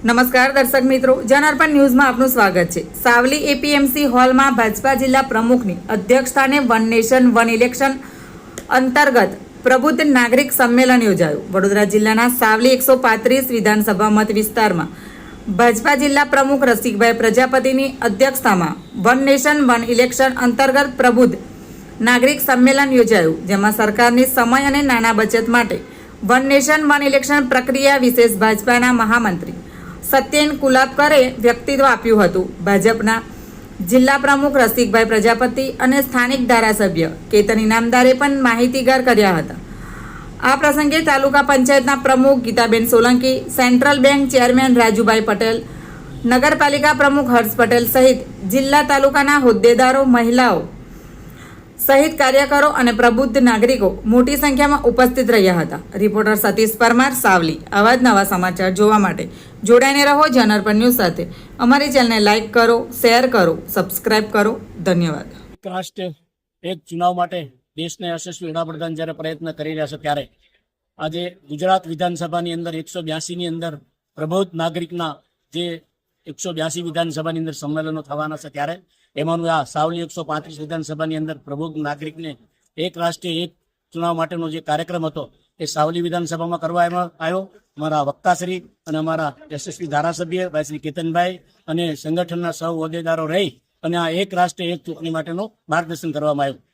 નમસ્કાર દર્શક મિત્રો, જનાર્પણ ન્યૂઝમાં આપનું સ્વાગત છે. સાવલી એપીએમસી હોલમાં ભાજપા જિલ્લા પ્રમુખની અધ્યક્ષસ્થાને વન નેશન વન ઇલેક્શન અંતર્ગત પ્રબુદ્ધ નાગરિક સંમેલન યોજાયું. વડોદરા જિલ્લાના સાવલી એકસો પાંત્રીસ વિધાનસભા મત વિસ્તારમાં ભાજપા જિલ્લા પ્રમુખ રસિકભાઈ પ્રજાપતિની અધ્યક્ષતામાં વન નેશન વન ઇલેક્શન અંતર્ગત પ્રબુદ્ધ નાગરિક સંમેલન યોજાયું. જેમાં સરકારની સમય અને નાણાં બચત માટે વન નેશન વન ઇલેક્શન પ્રક્રિયા વિશેષ ભાજપાના મહામંત્રી સત્યેન કુલાબકરે વ્યક્તિત્વ આપ્યું હતું. ભાજપના જિલ્લા પ્રમુખ રસિકભાઈ પ્રજાપતિ અને સ્થાનિક ધારાસભ્ય કેતન ઇનામદારે પણ માહિતીગાર કર્યા હતા. આ પ્રસંગે તાલુકા પંચાયતના પ્રમુખ Geetaben Solanki, central bank chairman Rajubhai Patel, નગરપાલિકા પ્રમુખ હર્ષ પટેલ સહિત જિલ્લા તાલુકાના હોદ્દેદારો, મહિલાઓ સહિત કાર્યકરો અને પ્રબુદ્ધ નાગરિકો મોટી સંખ્યામાં ઉપસ્થિત રહ્યા હતા. રિપોર્ટર સતીશ પરમાર, સાવલી. આવા જ નવા સમાચાર જોવા માટે જોડાઈને રહો જનરપન ન્યૂઝ સાથે. અમારી ચેનલને લાઇક કરો, શેર કરો, સબસ્ક્રાઇબ કરો. ધન્યવાદ. રાષ્ટ્ર એક ચુનાવ માટે દેશને યશસ્વી વડાપ્રધાન જ્યારે પ્રયત્ન કરી રહ્યા છે ત્યારે આજે ગુજરાત વિધાનસભાની અંદર એકસો બ્યાસીની અંદર પ્રબોધ નાગરિકના જે એકસો બ્યાસી વિધાનસભાની અંદર સંમેલનો થવાના છે ત્યારે એમાંનું આ સાવલી એકસો પાંત્રીસ વિધાનસભાની અંદર પ્રભુક નાગરિકને એક રાષ્ટ્રીય, એક ચુનાવ માટેનો જે કાર્યક્રમ હતો એ સાવલી વિધાનસભામાં કરવામાં આવ્યો. અમારા વક્તાશ્રી અને અમારા યશસ્વી ધારાસભ્ય ભાઈ શ્રી કેતનભાઈ અને સંગઠનના સૌ હોદ્દેદારો રહી અને આ એક રાષ્ટ્ર એક ચૂંટણી માટેનું માર્ગદર્શન કરવામાં આવ્યું.